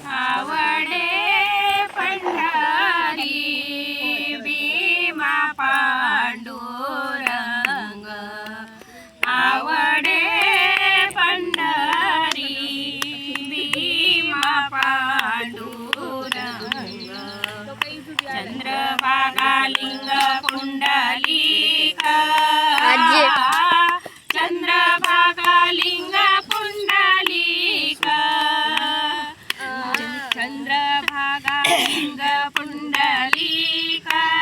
आवडे चंद्रभागा लिंग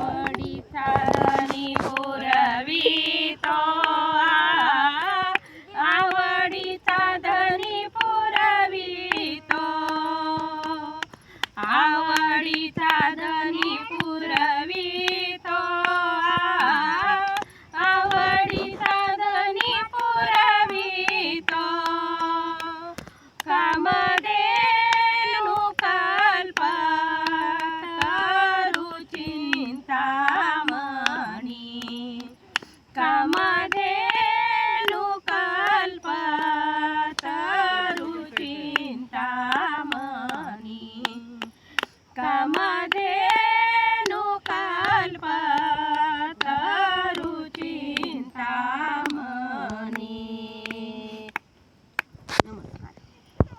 પડી થાની પુરવી.